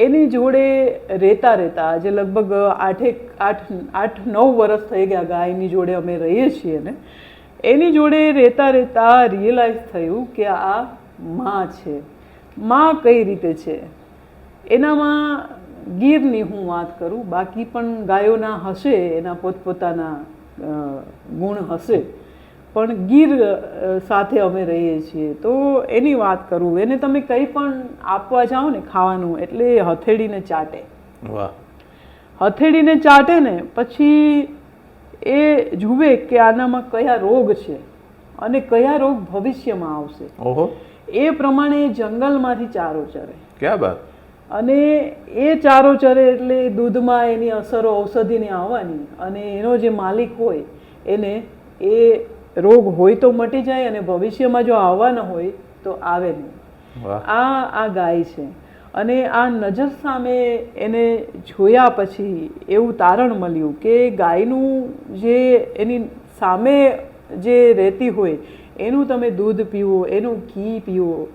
એની જોડે રહેતા રહેતા આજે લગભગ આઠેક, આઠ આઠ, નવ વર્ષ થઈ ગયા ગાયની જોડે અમે રહીએ છીએ ને. એની જોડે રહેતા રહેતા રિયલાઇઝ થયું કે આ માં છે. માં કઈ રીતે છે? એનામાં ગીરની હું વાત કરું, બાકી પણ ગાયોના હશે, એના પોતપોતાના ગુણ હશે. પણ ગીર સાથે અમે રહીએ છીએ. તો એની વાત કરું એને તમે કંઈ પણ આપવા જાઓ ને ખાવાનું એટલે હથેળીને ચાટે. હથેળીને ચાટે ને પછી એ જુએ કે આનામાં કયા રોગ છે અને કયા રોગ ભવિષ્યમાં આવશે. એ પ્રમાણે જંગલમાંથી ચારો ચરે. ક્યાં બાત? અને એ ચારો ચરે એટલે દૂધમાં એની અસરો ઔષધિની આવવાની અને એનો જે માલિક હોય એને એ રોગ હોય તો મટી જાય અને ભવિષ્યમાં જો આવવાના હોય તો આવે નહીં. આ આ ગાય છે. અને આ નજર સામે એને જોયા પછી એવું તારણ મળ્યું કે ગાયનું જે એની સામે જે રહેતી હોય એનું તમે દૂધ પીવો એનું ઘી પીવો